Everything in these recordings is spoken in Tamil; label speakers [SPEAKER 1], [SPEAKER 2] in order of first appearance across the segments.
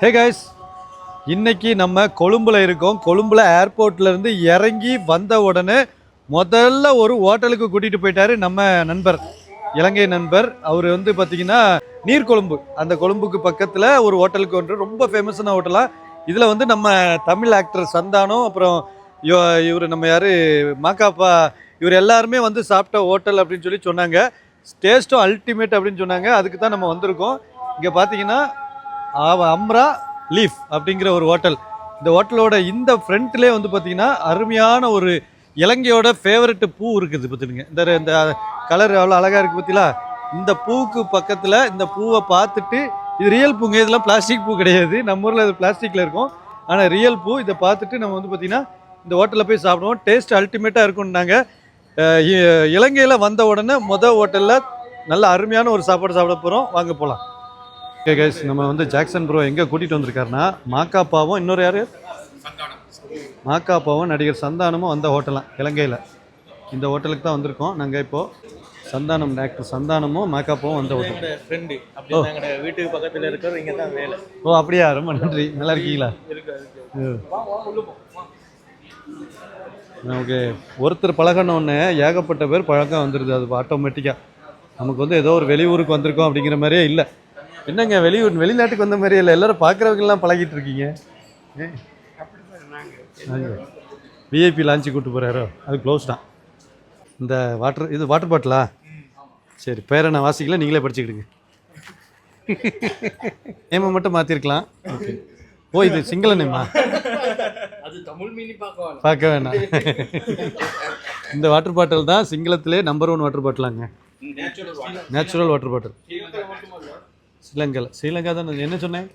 [SPEAKER 1] ஹே கைஸ் இன்றைக்கி நம்ம கொழும்பில் இருக்கோம். கொழும்பில் ஏர்போர்ட்லேருந்து இறங்கி வந்த உடனே முதல்ல ஒரு ஹோட்டலுக்கு கூட்டிகிட்டு போயிட்டாரு நம்ம நண்பர். இலங்கை நண்பர். அவர் வந்து பார்த்திங்கன்னா நீர்கொழும்பு அந்த கொழும்புக்கு பக்கத்தில் ஒரு ஹோட்டலுக்கு வந்து ரொம்ப ஃபேமஸான ஹோட்டலாக இதில் வந்து நம்ம தமிழ் ஆக்டர் சந்தானம் அப்புறம் இவர் நம்ம யார்? மாக்காப்பா இவர் எல்லாருமே வந்து சாப்பிட்ட ஹோட்டல் அப்படின்னு சொல்லி சொன்னாங்க. டேஸ்ட்டும் அல்டிமேட் அப்படின்னு சொன்னாங்க. அதுக்கு தான் நம்ம வந்திருக்கோம். இங்கே பார்த்தீங்கன்னா அம்ரா லீஃப் அப்படிங்கிற ஒரு ஹோட்டல். இந்த ஹோட்டலோட இந்த ஃப்ரண்ட்லேயே வந்து பார்த்தீங்கன்னா அருமையான ஒரு இலங்கையோட ஃபேவரட் பூ இருக்குது பார்த்துடுங்க இந்த இந்த கலர் அவ்வளோ அழகாக இருக்குது பார்த்தீங்களா இந்த பூவுக்கு பக்கத்தில் இந்த பூவை பார்த்துட்டு இது ரியல் பூங்க இதெல்லாம் பிளாஸ்டிக் பூ கிடையாது. நம்ம ஊரில் இது பிளாஸ்டிக்கில் இருக்கும். ஆனால் ரியல் பூ இதை பார்த்துட்டு நம்ம வந்து பார்த்திங்கன்னா இந்த ஹோட்டலில் போய் சாப்பிடுவோம். டேஸ்ட் அல்டிமேட்டாக இருக்கும்னாங்க. இலங்கையில் வந்த உடனே மொதல் ஹோட்டலில் நல்ல அருமையான ஒரு சாப்பாடு சாப்பிட போகிறோம் வாங்க போகலாம் ஓகே கைஸ் நம்ம வந்து ஜாக்சன் ப்ரோ எங்கே கூட்டிகிட்டு வந்திருக்காருன்னா மாக்காப்பாவும் இன்னொரு யார்? மாக்காப்பாவும் நடிகர் சந்தானமும் வந்த ஹோட்டலாம் இலங்கையில். இந்த ஹோட்டலுக்கு தான் வந்திருக்கோம். நாங்கள் இப்போது சந்தானம் ஆக்டர் சந்தானமும் மாக்காப்பாவும் வந்த ஹோட்டல்
[SPEAKER 2] ஃப்ரெண்டு எங்களோட வீட்டுக்கு பக்கத்துல இருக்கிற இங்க தான் வேலை.
[SPEAKER 1] ஓ அப்படியா? ரொம்ப நன்றி. நல்லா இருக்கீங்களா?
[SPEAKER 2] இருக்கு இருக்கு.
[SPEAKER 1] நமக்கு ஒருத்தர் பழகணுன்னு ஏகப்பட்ட பேர் பழக்கம் வந்துடுது அது ஆட்டோமேட்டிக்காக நமக்கு வந்து ஏதோ ஒரு வெளியூருக்கு வந்திருக்கோம் அப்படிங்கிற மாதிரியே இல்லை. என்னங்க வெளியூர் வெளிநாட்டுக்கு வந்த மாதிரியே இல்லை. எல்லாரும் பார்க்குறவங்கெல்லாம் பழகிட்டு இருக்கீங்க. விஐபி லான்ச்சு கூட்டு போகிறாரோ அது க்ளோஸ் தான். இந்த வாட்டர் இது வாட்டர் பாட்டிலா சரி பேரை நான் வாசிக்கல நீங்களே படிச்சுக்கிடுங்க. நேமை மட்டும் மாற்றிருக்கலாம் ஓகே ஓ இது சிங்கள நேமா
[SPEAKER 2] அது தமிழ் மீனி பார்க்க
[SPEAKER 1] பார்க்க வேணாம். இந்த வாட்டர் பாட்டில் தான் சிங்களத்திலே நம்பர் ஒன் வாட்டர் பாட்டிலாங்க நேச்சுரல் வாட்டர் பாட்டில் ஸ்ரீலங்காவில் ஸ்ரீலங்கா தான் என்ன சொன்னேன்?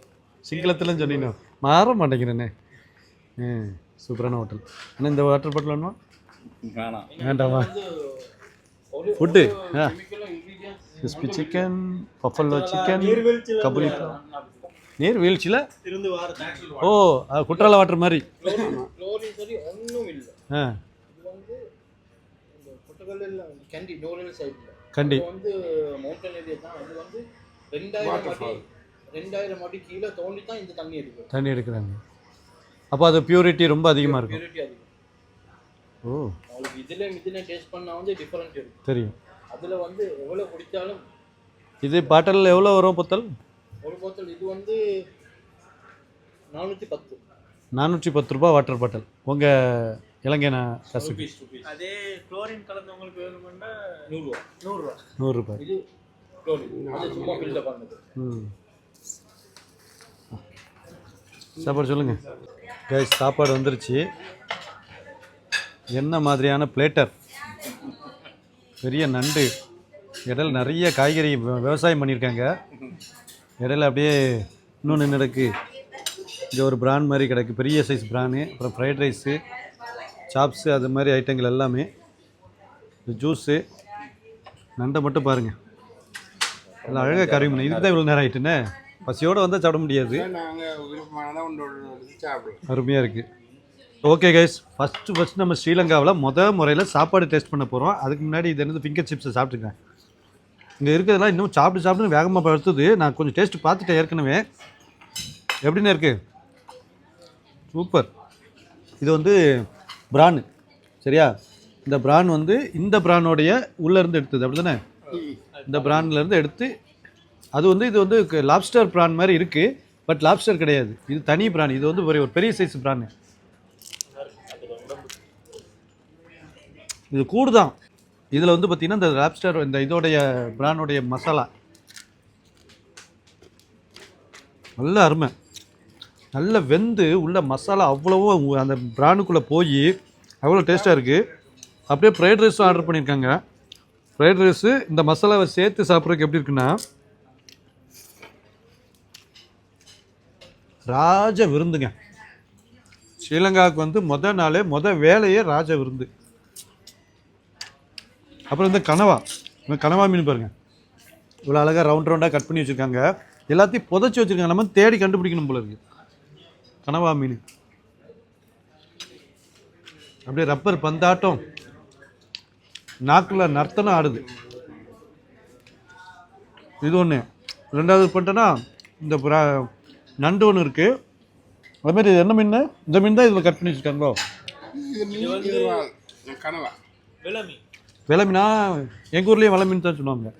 [SPEAKER 1] சிங்களத்தில் சொன்னீங்க மாற மாட்டேங்கிறேனே. ம் சூப்பரான ஹோட்டல். ஆனால் இந்த வாட்டர் பாட்டில் வேணுமா? வேண்டாமா? ஃபுட்டு ஆ. கிறிஸ்பி சிக்கன் பஃபல்லோ சிக்கன் கபுலி நீர் வீழ்ச்சியில் ஓ அது குற்றால வாட்டர் மாதிரி. ஆ.
[SPEAKER 2] கேண்டி ரெண்டாயிரம் அடி ரெண்டாயிரம் அடி கீழே தோண்டி தான் இந்த தண்ணி இருக்கு
[SPEAKER 1] தண்ணி எடுக்கிறாங்க. அப்போ அது பியூரிட்டி ரொம்ப அதிகமாக இருக்கும்.
[SPEAKER 2] பியூரிட்டி அதிகம்.
[SPEAKER 1] ஓ.
[SPEAKER 2] உங்களுக்கு இதுல இதுல டேஸ்ட் பண்ணா வந்து டிஃபரெண்ட் இருக்கும்.
[SPEAKER 1] தெரியும்.
[SPEAKER 2] அதுல வந்து எவ்வளவு குடித்தாலும்
[SPEAKER 1] இது பாட்டில் எவ்வளோ வரும் புத்தல்?
[SPEAKER 2] ஒரு போத்தல் இது வந்து நானூற்றி பத்து.
[SPEAKER 1] நானூற்றி பத்து ரூபா வாட்டர் பாட்டில் உங்கள் இலங்கை நான் காசுக்கு
[SPEAKER 2] அதே குளோரின் கலந்தவங்களுக்கு வேணும்னா நூறுரூவா நூறுரூவா
[SPEAKER 1] நூறுரூபாய்
[SPEAKER 2] இது
[SPEAKER 1] சாப்பாடு சொல்லுங்கள் கைஸ் சாப்பாடு வந்துருச்சு. என்ன மாதிரியான பிளேட்டர் பெரிய நண்டு. இடையில நிறைய காய்கறி விவசாயம் பண்ணியிருக்காங்க. இடையில அப்படியே இன்னொன்று நடக்கு இங்கே ஒரு பிரான் மாதிரி கிடக்கு. பெரிய சைஸ் பிரானு அப்புறம் ஃப்ரைட் ரைஸு சாப்ஸு அது மாதிரி ஐட்டங்கள் எல்லாமே. ஜூஸு நண்டை மட்டும் பாருங்கள் நல்லா அழகாக கறி மீன். இதுக்கு தான் இவ்வளோ நேரம் ஆயிட்டுன்னு பசியோடு வந்தால் சாப்பிட முடியாது. அருமையாக இருக்குது ஓகே கைஸ் ஃபஸ்ட்டு ஃபஸ்ட் நம்ம ஸ்ரீலங்காவில் முத முறையில் சாப்பாடு டேஸ்ட் பண்ண போகிறோம் அதுக்கு முன்னாடி இது என்னது? ஃபிங்கர் சிப்ஸை சாப்பிட்டுருக்கேன் இங்கே இருக்கிறதெல்லாம் இன்னும் சாப்பிட்டு சாப்பிட்டு வேகமாக படுத்துது. நான் கொஞ்சம் டேஸ்ட் பார்த்துட்டேன் ஏற்கனவே. எப்படின்னு இருக்குது சூப்பர் இது வந்து பிரான் சரியா? இந்த பிரான் வந்து இந்த பிரானோடைய உள்ளேருந்து எடுத்தது. அப்படி தானே இந்த பிரான்லேருந்து எடுத்து அது வந்து இது வந்து லாப்ஸ்டர் பிரான் மாதிரி இருக்குது பட் லாப்ஸ்டர் கிடையாது. இது தனி பிரான். இது வந்து ஒரு ஒரு பெரிய சைஸ் பிரான். இது கூடு தான் இதில் வந்து பார்த்திங்கன்னா இந்த லாப்ஸ்டர் இந்த இதோடைய பிரானுடைய மசாலா. நல்ல அருமை. நல்ல வெந்து உள்ள மசாலா அவ்வளவும் அந்த பிரானுக்குள்ளே போய் அவ்வளோ டேஸ்ட்டாக இருக்குது அப்படியே ஃப்ரைட் ரைஸும் ஆர்டர் பண்ணியிருக்காங்க ஃப்ரைட் ரைஸு இந்த மசாலாவை சேர்த்து சாப்பிட்றதுக்கு எப்படி இருக்குன்னா ராஜ விருந்துங்க. ஸ்ரீலங்காவுக்கு வந்து மொதல் நாளே மொதல் வேலையே ராஜ விருந்து. அப்புறம் இந்த கனவா இந்த கனவா மீன் பாருங்க. இவ்வளோ அழகாக ரவுண்ட் ரவுண்டாக கட் பண்ணி வச்சுருக்காங்க. எல்லாத்தையும் புதைச்சி வச்சுருக்காங்க. நம்ம தேடி கண்டுபிடிக்கணும் போல இருக்கு. கனவா மீன். அப்படியே ரப்பர் பந்தாட்டம். நாக்கில் நர்த்தனம் ஆடுது. இது ஒன்று ரெண்டாவது பண்ணிட்டேன்னா இந்த புறா நண்டு ஒன்று இருக்குது அது மாதிரி இது என்ன மீன்? இந்த மீன் தான் இதில் கட் பண்ணி வச்சுருக்காங்களோ? வெலை மீனா எங்கள் ஊர்லேயும் வெலை மீன். தான் சொல்லுவாங்க.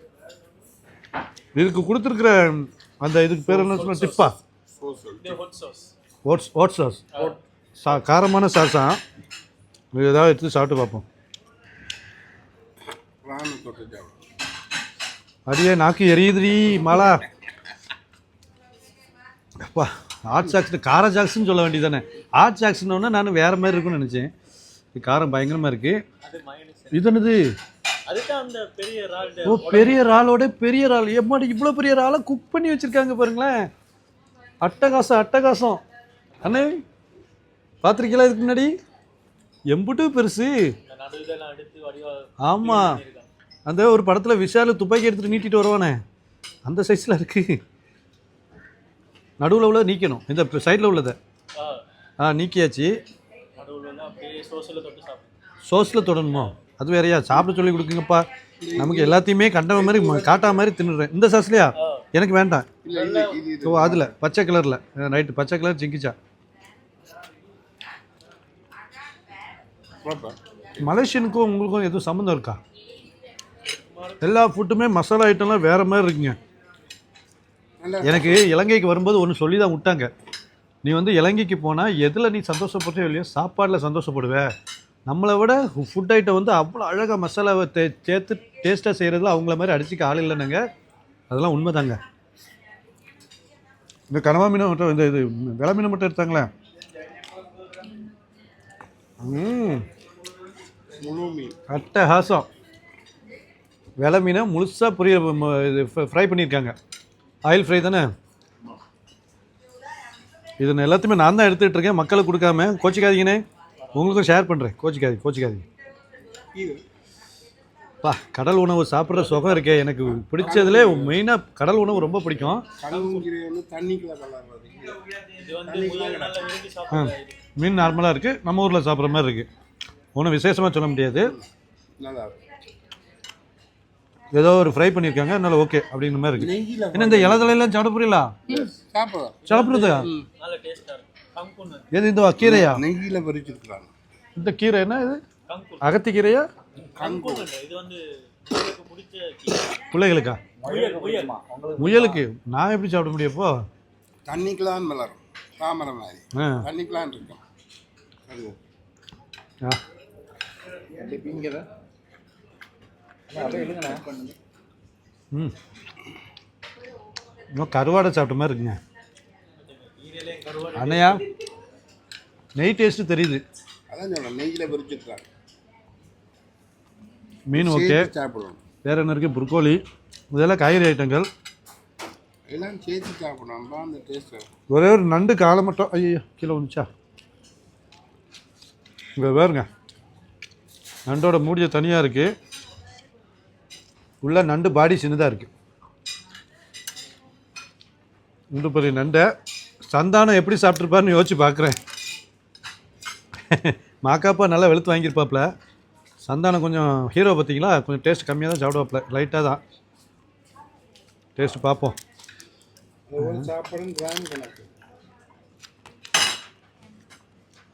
[SPEAKER 1] இதுக்கு கொடுத்துருக்குற அந்த இதுக்கு பேர் என்ன சொல்ல டிப்பா. ஓட்ஸ் ஓட்ஸ் சாஸ் சா காரமான சாஸா இது ஏதாவது எடுத்து சாப்பிட்டு பார்ப்போம்.
[SPEAKER 3] சாப்பிடும்
[SPEAKER 1] அடியே நாக்கு எரியுதுடி மாலா. அப்பா ஹாட் சாக்ஸ் கார ஜாக்ஸ்னு சொல்ல வேண்டியதானே ஹாட் சாக்ஸ்னோன்னா நான் வேற மாதிரி இருக்கும்னு நினச்சேன். இது காரம் பயங்கரமாக இருக்குது
[SPEAKER 2] மைனஸ்
[SPEAKER 1] இது என்னது
[SPEAKER 2] அதுதான் அந்த பெரிய ரால்
[SPEAKER 1] ஓ பெரிய இறாலோட பெரிய இறால் எம்மாடி இவ்வளோ பெரிய இறாலை குக் பண்ணி வச்சுருக்காங்க பாருங்களேன். அட்டகாசம் அட்டகாசம். அண்ணே பார்த்துருக்கீங்களா இதுக்கு முன்னாடி? எம்புட்டு பெருசு. ஆமாம் அந்த ஒரு படத்தில் விஷால் துப்பாக்கி எடுத்துட்டு நீட்டிட்டு வருவானே? அந்த சைஸில் இருக்குது நடுவில் உள்ள நீக்கணும். இந்த சைடில் உள்ளதை.
[SPEAKER 2] ஆ
[SPEAKER 1] நீக்கியாச்சு. சோஸில் தொடணுமோ? அது வேறயா? சாப்பிட சொல்லி கொடுக்குங்கப்பா. நமக்கு எல்லாத்தையுமே கண்ட மாதிரி காட்டா மாதிரி தின்னுடுறேன். இந்த சாஸ்லையா எனக்கு வேண்டாம். ஓ அதில் பச்சை கலரில். ரைட்டு பச்சை கலர் சிங்கிச்சா மலேசியனுக்கும் உங்களுக்கும் எதுவும் சம்மந்தம் இருக்கா? எல்லா ஃபுட்டுமே மசாலா ஐட்டம்லாம் வேறு மாதிரி இருக்குங்க. எனக்கு இலங்கைக்கு வரும்போது ஒன்று சொல்லி தான் விட்டாங்க. நீ வந்து இலங்கைக்கு போனால் எதில் நீ சந்தோஷப்படுறோ இல்லையோ சாப்பாடில் சந்தோஷப்படுவ. நம்மளை விட ஃபுட் ஐட்டம் வந்து அவ்வளோ அழகாக மசாலாவை தே சேர்த்து டேஸ்ட்டாக செய்கிறதுல அவங்கள மாதிரி அடிச்சுக்க ஆள் இல்லைனுங்க அதெல்லாம் உண்மைதாங்க. இந்த கனவா மீனை மட்டும் இந்த இது விலை மீனை மட்டும் எடுத்தாங்களே. ம். அட்டகாசம் விலை மீனை முழுசாக புரிய ம- இது ஃப்ரை பண்ணியிருக்காங்க. ஆயில் ஃப்ரை தானே? இது எல்லாத்தையுமே நான் தான் எடுத்துகிட்டு இருக்கேன். மக்களுக்கு கொடுக்காம கோச்சிக்காதீங்கண்ணே. உங்களுக்கும் ஷேர் பண்ணுறேன் கோச்சிக்காதீங்க
[SPEAKER 3] இது
[SPEAKER 1] பா கடல் உணவு சாப்பிட்ற சுகம் இருக்கே. எனக்கு பிடிச்சதுலே மெயினாக கடல் உணவு ரொம்ப பிடிக்கும். மீன் நார்மலாக இருக்குது நம்ம ஊரில் சாப்பிட்ற மாதிரி இருக்குது ஒன்றும் விசேஷமாக சொல்ல முடியாது.
[SPEAKER 3] நல்லா இருக்கும்.
[SPEAKER 1] ஏதோ ஒரு ஃப்ரை பண்ணியிருக்காங்க அதனால ஓகே அப்படிங்கிற மாதிரி இருக்குது
[SPEAKER 3] நெய்யில்
[SPEAKER 1] என்ன இந்த இலதலையெல்லாம் சாப்பிட புரியல சாப்பிடுறதா?
[SPEAKER 2] நல்ல டேஸ்டா இருக்கும் கங்குன்னு
[SPEAKER 1] எது இந்த கீரையா?
[SPEAKER 3] நெய்யில் பறிச்சிருக்கிறாங்க.
[SPEAKER 1] இந்த கீரை என்ன இது? அகத்தி கீரையா. பிள்ளைகளுக்கா
[SPEAKER 2] முயல் முயல்
[SPEAKER 1] முயலுக்கு நான் எப்படி சாப்பிட முடியும் இப்போ?
[SPEAKER 3] தண்ணிக்கெல்லாம் மலரும் தாமரை மாதிரி.
[SPEAKER 1] ஆ.
[SPEAKER 3] தண்ணிக்கெல்லாம் இருக்கும். அது.
[SPEAKER 1] ஆ. ம். இன்னும் கருவாடை சாப்பிட்ட மாதிரி இருக்குங்க. அண்ணையா நெய் டேஸ்ட்டு தெரியுது. மீன் ஓகே
[SPEAKER 3] சேர்த்து சாப்பிடணும்.
[SPEAKER 1] வேற என்ன இருக்குது புரோக்கோலி. இதெல்லாம் காய்கறி ஐட்டங்கள்.
[SPEAKER 3] எல்லாம் சேர்த்து சாப்பிடணும். தான் அந்த டேஸ்ட்
[SPEAKER 1] ஒரே ஒரு நண்டு காலை மட்டும். ஐயோ கீழே வந்துச்சா இங்கே பாருங்க. நண்டோட மூடிய தனியாக இருக்குது உள்ள நண்டு பாடி சின்னதாக இருக்குது இந்த பெரிய நண்டை. சந்தானம் எப்படி சாப்பிட்ருப்பாருன்னு யோசிச்சு பார்க்குறேன் மாக்காப்பா நல்லா வெளுத்து வாங்கியிருப்பாப்புல சந்தானம் கொஞ்சம் ஹீரோ பார்த்தீங்களா? கொஞ்சம் டேஸ்ட் கம்மியாக தான் சாப்பிடுவாப்புல லைட்டாக தான். டேஸ்ட் பார்ப்போம்.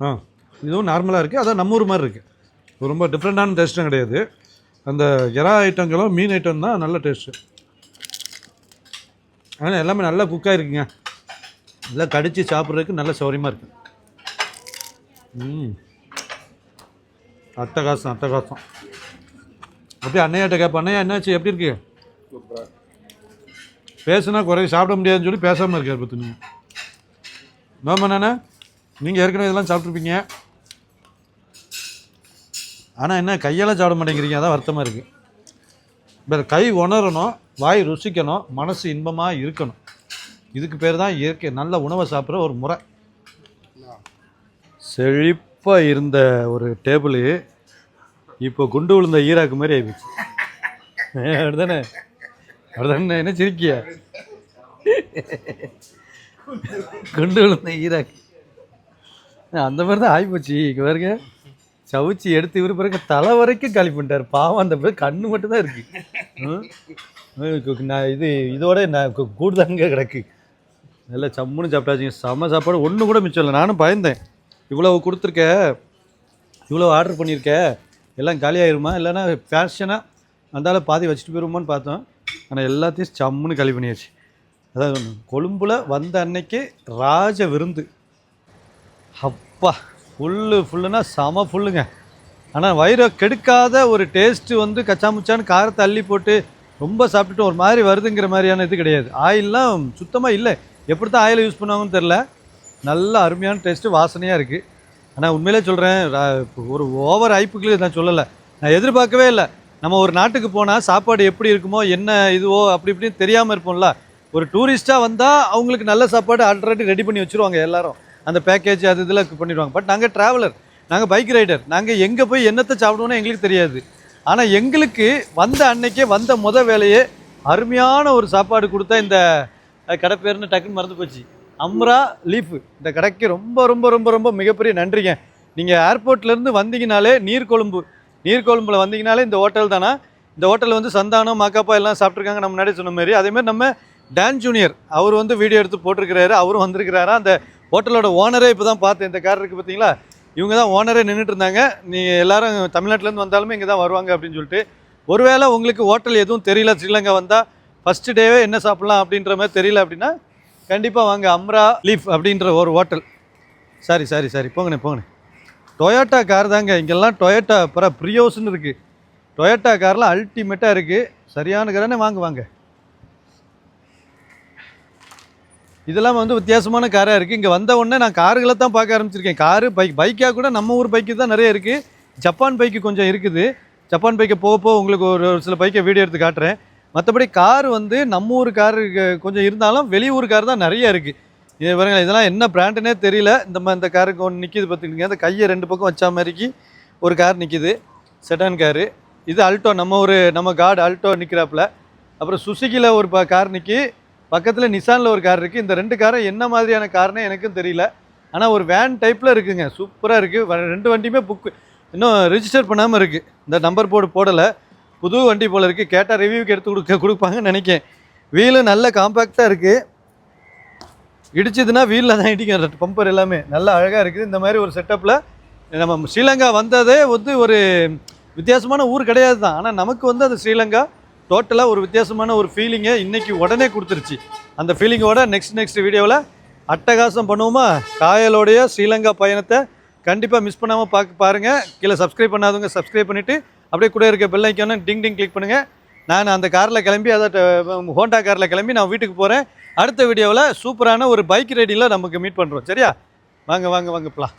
[SPEAKER 1] ஆ இதுவும் நார்மலாக இருக்குது அதான் நம்ம ஊர் மாதிரி இருக்குது ரொம்ப டிஃப்ரெண்ட்டான டேஸ்ட்டும் கிடையாது. அந்த இறா ஐட்டங்களும் மீன் ஐட்டம் தான் நல்ல டேஸ்ட்டு ஆனால் எல்லாமே நல்லா குக்காக இருக்குங்க எல்லாம் கடித்து சாப்பிட்றதுக்கு நல்ல சௌரியமாக இருக்குது ம். அட்டகாசம் அட்டகாசம். அப்படியே அண்ணையாட்ட கேட்ப அண்ணையா என்னாச்சு? எப்படி இருக்கு? பேசுனா குறை சாப்பிட முடியாதுன்னு சொல்லி பேசாமல் இருக்கார் பத்து நீங்கள் நோம்பு நானே நீங்கள் ஏற்கனவே இதெல்லாம் சாப்பிட்ருப்பீங்க ஆனால் என்ன கையால் சாப்பிட மாட்டேங்கிறீங்க அதான் வருத்தமாக இருக்குது இப்போ கை உணரணும் வாய் ருசிக்கணும் மனசு இன்பமாக இருக்கணும். இதுக்கு பேர் தான் இயற்கை நல்ல உணவை சாப்பிட்ற ஒரு முறை. செழிப்பாக இருந்த ஒரு டேபிளு இப்போ குண்டு விழுந்த ஈராக்கு மாதிரி ஆயிடுச்சு அப்படிதானே? அப்படிதானே என்ன சிரிக்கிய? குண்டு விழுந்த ஈராக்கு. அந்த மாதிரி தான் ஆகிப்போச்சு இங்கே பாருங்க. சவுச்சி எடுத்து இவரு பிறகு தலை வரைக்கும் காலி பண்ணிட்டார். பாவம் அந்த பேர் கண்ணு மட்டும் தான் இருக்கு? நான் இது இதோட நான் கூடுதாங்க கிடக்கு. நல்ல சம்முன்னு சாப்பிட்டாச்சுங்க. செம்ம சாப்பாடு. ஒன்று கூட மிச்சம் இல்லை. நானும் பயந்தேன். இவ்வளோ கொடுத்துருக்க இவ்வளோ ஆர்டர் பண்ணியிருக்க எல்லாம் காலியாயிருமா இல்லைன்னா ஃபேஷனாக அந்தால பாதி வச்சுட்டு போயிருமான்னு பார்த்தோம். ஆனால் எல்லாத்தையும் சம்முன்னு காலி பண்ணியாச்சு. அதான். கொழும்புல வந்த அன்னைக்கு ராஜ விருந்து. அப்பா. ஃபுல்லு ஃபுல்லுனா செம ஃபுல்லுங்க ஆனால் வயிறை கெடுக்காத ஒரு டேஸ்ட்டு வந்து கச்சாமுச்சான்னு காரத்தை அள்ளி போட்டு ரொம்ப சாப்பிட்டுட்டு ஒரு மாதிரி வருதுங்கிற மாதிரியான இது கிடையாது. ஆயில்லாம் சுத்தமாக இல்லை. எப்படி தான் ஆயில் யூஸ் பண்ணுவாங்கன்னு தெரில நல்ல அருமையான டேஸ்ட்டு வாசனையாக இருக்குது ஆனால் உண்மையிலே சொல்கிறேன் ஒரு ஓவர் ஐப்புக்கு நான் சொல்லலை. நான் எதிர்பார்க்கவே இல்லை. நம்ம ஒரு நாட்டுக்கு போனால் சாப்பாடு எப்படி இருக்குமோ என்ன இதுவோ அப்படி இப்படின்னு தெரியாமல் இருப்போம்ல. ஒரு டூரிஸ்ட்டாக வந்தால் அவங்களுக்கு நல்ல சாப்பாடு ஆல்ரெடி ரெடி பண்ணி வச்சுருவாங்க எல்லோரும். அந்த பேக்கேஜ் அது இதில் பண்ணிடுவாங்க. பட் நாங்கள் ட்ராவலர் நாங்கள் பைக் ரைடர் நாங்கள் எங்கே போய் என்னத்தை சாப்பிடுவோன்னு எங்களுக்கு தெரியாது. ஆனால் எங்களுக்கு வந்த அன்னைக்கே வந்த முத வேலையே அருமையான ஒரு சாப்பாடு கொடுத்தா இந்த கடை பேர்னு டக்குன்னு மறந்து போச்சு. Amra Leaf. இந்த கடைக்கு ரொம்ப ரொம்ப ரொம்ப ரொம்ப மிகப்பெரிய நன்றிங்க. நீங்கள் ஏர்போர்ட்லேருந்து வந்தீங்கனாலே நீர்கொழும்பு நீர்கொழும்புல வந்தீங்கனாலே இந்த ஹோட்டல் தானா? இந்த ஹோட்டல் வந்து சந்தானம் மாக்காப்பா எல்லாம் சாப்பிட்ருக்காங்க நம்ம முன்னாடி சொன்ன மாதிரி. அதேமாதிரி நம்ம டான் ஜூனியர் அவர் வந்து வீடியோ எடுத்து போட்டிருக்கிறாரு அவரும் வந்திருக்கிறாரா? அந்த ஹோட்டலோட ஓனரே இப்போ தான் பார்த்தேன் இந்த கார் இருக்குது பார்த்தீங்களா? இவங்க தான் ஓனரே நின்றுட்டு இருந்தாங்க. நீங்கள் எல்லாரும் தமிழ்நாட்டிலேருந்து வந்தாலுமே இங்கே தான் வருவாங்க அப்படின்னு சொல்லிட்டு. ஒருவேளை உங்களுக்கு ஹோட்டல் எதுவும் தெரியல ஸ்ரீலங்கா வந்தால் ஃபஸ்ட்டு டேவே என்ன சாப்பிட்லாம் அப்படின்ற மாதிரி தெரியல அப்படின்னா கண்டிப்பாக வாங்க அம்ரா லீஃப் அப்படின்ற ஒரு ஹோட்டல். சாரி சாரி சாரி போங்கண்ணே போங்கண்ணே. டொயோட்டா கார் தாங்க. இங்கெல்லாம் டொயோட்டா அப்புறம் ப்ரியோஸ்னு இருக்குது டொயோட்டா கார்லாம் அல்டிமேட்டாக இருக்குது சரியான காரனே வாங்க வாங்க. இதெல்லாம் வந்து வித்தியாசமான காராக இருக்குது இங்கே வந்த உடனே நான் கார்களை தான் பார்க்க ஆரம்பிச்சிருக்கேன். காரு பைக் பைக்காக கூட நம்ம ஊர் பைக்கு தான் நிறைய இருக்குது ஜப்பான் பைக்கு கொஞ்சம் இருக்குது. ஜப்பான் பைக்கை போக போக உங்களுக்கு ஒரு ஒரு சில பைக்கை வீடியோ எடுத்து காட்டுறேன். மற்றபடி கார் வந்து நம்ம ஊர் கார் கொஞ்சம் இருந்தாலும் வெளியூர் கார் தான் நிறைய இருக்குது இது பாருங்க இதெல்லாம் என்ன பிராண்டுனே தெரியல. இந்த மாதிரி இந்த காருக்கு ஒன்று நிற்கிது பார்த்துக்கிங்க அந்த கையை ரெண்டு பக்கம் வச்ச மாதிரிக்கு ஒரு கார் நிற்கிது செட்டான் காரு. இது அல்டோ நம்ம ஒரு நம்ம கார்டு அல்டோ நிற்கிறாப்புல அப்புறம் சுசுகியில் ஒரு ப கார் நிற்கி பக்கத்தில் நிசானில் ஒரு கார் இருக்குது இந்த ரெண்டு காரை என்ன மாதிரியான கார்னே எனக்கும் தெரியல. ஆனால் ஒரு வேன் டைப்பில் இருக்குதுங்க சூப்பராக இருக்குது ரெண்டு வண்டியுமே புக்கு இன்னும் ரிஜிஸ்டர் பண்ணாமல் இருக்குது இந்த நம்பர் போர்டு போடலை. புது வண்டி போல் இருக்குது கேட்டால் ரிவ்யூக்கு எடுத்து கொடுக்க கொடுப்பாங்கன்னு நினைக்கேன். வீலு நல்ல காம்பேக்டாக இருக்குது இடிச்சதுன்னா வீலில் தான் இடிக்கும். பம்பர் எல்லாமே நல்லா அழகாக இருக்குது. இந்த மாதிரி ஒரு செட்டப்பில் நம்ம ஸ்ரீலங்கா வந்ததே வந்து ஒரு வித்தியாசமான ஊர் கிடையாது தான் ஆனால் நமக்கு வந்து அது ஸ்ரீலங்கா டோட்டலாக ஒரு வித்தியாசமான ஒரு ஃபீலிங்கை இன்றைக்கி உடனே கொடுத்துருச்சு. அந்த ஃபீலிங்கோட நெக்ஸ்ட் நெக்ஸ்ட் வீடியோவில் அட்டகாசம் பண்ணுவோமா? காயலோடைய ஸ்ரீலங்கா பயணத்தை கண்டிப்பாக மிஸ் பண்ணாமல் பார்க்க பாருங்கள் கீழே சப்ஸ்கிரைப் பண்ணாதவங்க சப்ஸ்கிரைப் பண்ணிவிட்டு அப்படியே கூட இருக்க பெல் ஐக்கான டிங் டிங் கிளிக் பண்ணுங்கள் நான் அந்த காரில் கிளம்பி அதை ஹோண்டா காரில் கிளம்பி நான் வீட்டுக்கு போகிறேன் அடுத்த வீடியோவில் சூப்பரான ஒரு பைக் ரைடிங்கில் நமக்கு மீட் பண்ணுறோம் சரியா? வாங்க வாங்க வாங்க போகலாம்